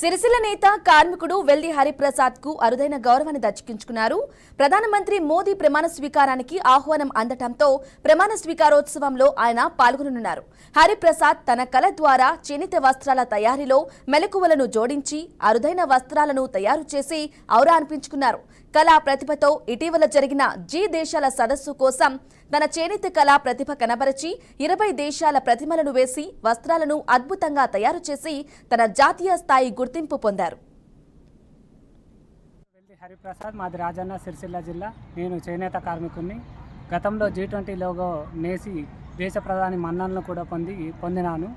సిరిసిల్ల నేత కార్మికుడు వెల్లి హరిప్రసాద్కు అరుదైన గౌరవాన్ని దక్కించుకున్నారు. ప్రధానమంత్రి మోదీ ప్రమాణ స్వీకారానికి ఆహ్వానం అందటంతో ప్రమాణ స్వీకారోత్సవంలో ఆయన పాల్గొననున్నారు. హరిప్రసాద్ తన కళ ద్వారా చేనేత వస్త్రాల తయారీలో మెలకువలను జోడించి అరుదైన వస్త్రాలను తయారు చేసి ఔరా అనిపించుకున్నారు. కళా ప్రతిభతో ఇటీవల జరిగిన జీ దేశాల సదస్సు కోసం తన చేనేత కళా ప్రతిభ కనబరచి ఇరవై దేశాల ప్రతిమలను వేసి వస్త్రాలను అద్భుతంగా తయారు చేసి తన జాతీయ స్థాయి గుర్తింపు పొందారు. హరిప్రసాద్ మాది రాజన్న సిరిసిల్ల జిల్లా. నేను చేనేత కార్మికుడిని గతంలో జీ ట్వంటీ లోగో నేసి దేశ ప్రధాని మన్ననలు కూడా పొంది పొందినాను.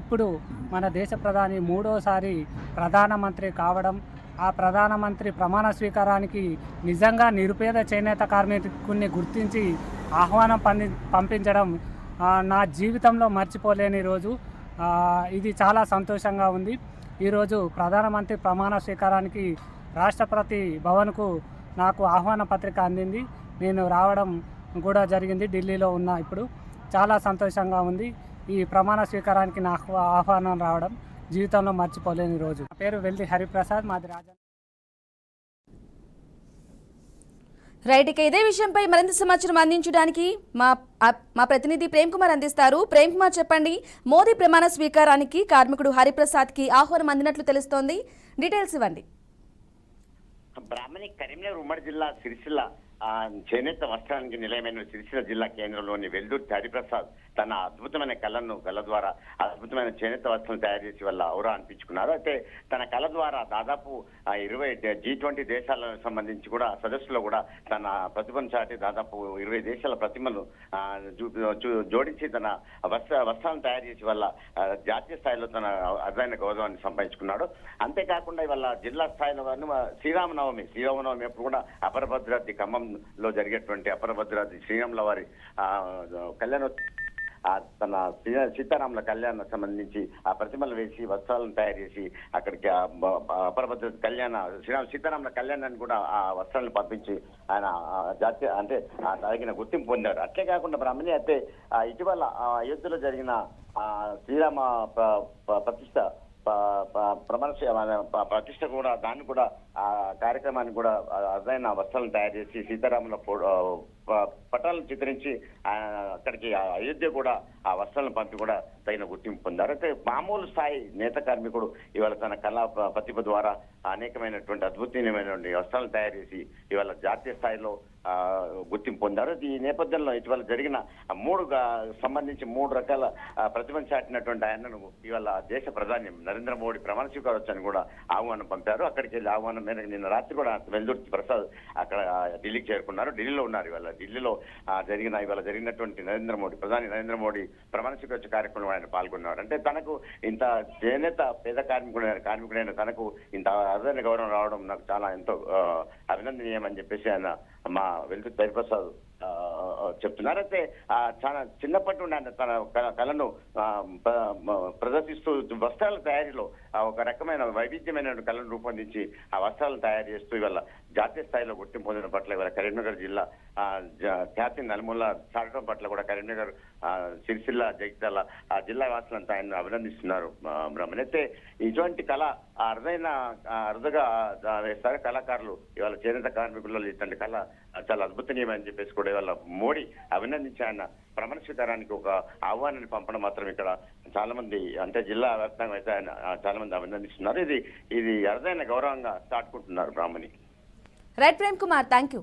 ఇప్పుడు మన దేశ ప్రధాని మూడోసారి ప్రధానమంత్రి కావడం ఆ ప్రధానమంత్రి ప్రమాణ స్వీకారానికి నిజంగా నిరుపేద చేనేత కార్మికుడిని గుర్తించి ఆహ్వానం పంది పంపించడం నా జీవితంలో మర్చిపోలేని రోజు. ఇది చాలా సంతోషంగా ఉంది. ఈరోజు ప్రధానమంత్రి ప్రమాణ స్వీకారానికి రాష్ట్రపతి భవన్కు నాకు ఆహ్వాన పత్రిక అందింది. నేను రావడం కూడా జరిగింది ఢిల్లీలో ఉన్న ఇప్పుడు. చాలా సంతోషంగా ఉంది. ఈ ప్రమాణ స్వీకారానికి నా ఆహ్వానం రావడం. జీవితంలో మర్చిపోలేని రోజు. నా పేరు వెల్ది హరిప్రసాద్ మాది రాజా రైట్ ఇక ఇదే విషయంపై మరింత సమాచారం అందించడానికి మా మా ప్రతినిధి ప్రేమ్ కుమార్ అందిస్తారు. ప్రేమ్ కుమార్ చెప్పండి. మోదీ ప్రమాణ స్వీకారానికి కార్మికుడు హరిప్రసాద్కి ఆహ్వానం అందినట్లు తెలుస్తోంది. డీటెయిల్స్ ఇవ్వండి. బ్రాహ్మణి కరీంనగర్ ఉమ్మడి జిల్లా సిరిసిల్ల ఆ, చేనేత వస్త్రానికి నిలయమైన సిరిసిల్ల జిల్లా కేంద్రంలోని వెల్దుర్తి హరిప్రసాద్ తన అద్భుతమైన కళను కళ ద్వారా అద్భుతమైన చేనేత వస్త్రం తయారు చేసి వల్ల ఔరా అనిపించుకున్నారు. అయితే తన కళ ద్వారా దాదాపు ఇరవై జీ ట్వంటీ దేశాలకు సంబంధించి కూడా సదస్సులో కూడా తన ప్రతిభను చాటి దాదాపు ఇరవై దేశాల ప్రతిమను జోడించి తన వస్త్ర వస్త్రాలను తయారు చేసి వల్ల జాతీయ స్థాయిలో తన అర్థమైన గౌరవాన్ని సంపాదించుకున్నాడు. అంతేకాకుండా ఇవాళ జిల్లా స్థాయిలో శ్రీరామనవమి శ్రీరామనవమి అప్పుడు కూడా అపరభద్రాద్రి లో జరిగేటువంటి అపరభద్రాది శ్రీరాముల వారి ఆ, కళ్యాణ తన సీతారాముల కళ్యాణ సంబంధించి ఆ ప్రతిమలు వేసి వస్త్రాలను తయారు చేసి అక్కడికి అపరభద్ర కళ్యాణ శ్రీరామ సీతారాముల కళ్యాణాన్ని కూడా ఆ వస్త్రాలను పంపించి ఆయన జాతీయ అంటే తగిన గుర్తింపు పొందారు. అట్లే కాకుండా బ్రాహ్మణి అయితే ఇటీవల అయోధ్యలో జరిగిన ఆ శ్రీరామ ప్రతిష్ట ప- ప్రతిష్ట కూడా దాన్ని కూడా ఆ కార్యక్రమాన్ని కూడా అదైన వస్త్రాలను తయారు చేసి సీతారాముల ఫోటో పటాలను చిత్రించి అక్కడికి ఆ అయోధ్య కూడా ఆ వస్త్రాలను పంపి కూడా తగిన గుర్తింపు పొందారు. అయితే మామూలు స్థాయి నేత కార్మికుడు ఇవాళ తన కళా ప్రతిభ ద్వారా అనేకమైనటువంటి అద్భుతమైనటువంటి వస్త్రాలను తయారు చేసి ఇవాళ జాతీయ స్థాయిలో గుర్తింపు పొందారు. ఈ నేపథ్యంలో ఇటీవల జరిగిన ఆ మూడు సంబంధించి మూడు రకాల ప్రతిభను చాటినటువంటి ఆయనను ఇవాళ దేశ ప్రధాని నరేంద్ర మోడీ ప్రమాణ స్వీకారోత్సవాన్ని కూడా ఆహ్వానం పంపారు. అక్కడికి వెళ్ళి ఆహ్వానం మేరకు నిన్న రాత్రి కూడా వెల్దుర్తి ప్రసాద్ అక్కడ ఢిల్లీకి చేరుకున్నారు. ఢిల్లీలో ఉన్నారు ఇవాళ. ఢిల్లీలో ఆ, జరిగిన ఇవాళ జరిగినటువంటి నరేంద్ర మోడీ ప్రధాని నరేంద్ర మోడీ ప్రమాణ స్వీకారోత్సవ కార్యక్రమంలో ఆయన పాల్గొన్నారు. అంటే తనకు ఇంత చేనేత పేద కార్మికుడైన కార్మికుడైన తనకు ఇంత అదన గౌరవం రావడం నాకు చాలా ఎంతో ఆ, అభినందనీయం అని చెప్పేసి ఆయన మా వెల్దుర్తి హరిప్రసాద్ చెప్తున్నారు అయితే చాలా చిన్నప్పటి నుండి ఆయన తన క- కళను ప్రదర్శిస్తూ వస్త్రాల తయారీలో ఒక రకమైన వైవిధ్యమైన కళను రూపొందించి ఆ వస్త్రాలను తయారు చేస్తూ ఇవాళ జాతీయ స్థాయిలో గుర్తింపు పొందిన పట్ల ఇవాళ కరీంనగర్ జిల్లా జ- ఖ్యాతి నలుమూల చాటడం పట్ల కూడా కరీంనగర్ సిరిసిల్ల జగిత్యాల ఆ జిల్లా వాసులంతా ఆయన అభినందిస్తున్నారు. ఆ, బ్రహ్మణ్. అయితే ఇటువంటి కళ అరుదైన అరుదుగా వేస్తారు కళాకారులు. ఇవాళ చేనేత కార్మికులలో ఇటువంటి కళ చాలా అద్భుతనీయమని చెప్పేసి కూడా ఇవాళ మోడీ అభినందించి ఆయన ప్రమాణ స్వీకారానికి ఒక ఆహ్వానాన్ని పంపడం మాత్రం ఇక్కడ చాలా మంది అంటే జిల్లా వ్యాప్తంగా అయితే ఆయన చాలా మంది అభినందిస్తున్నారు. ఇది ఇది అరుదైన గౌరవంగా చాటుకుంటున్నారు Brahmani. Right Prem Kumar thank you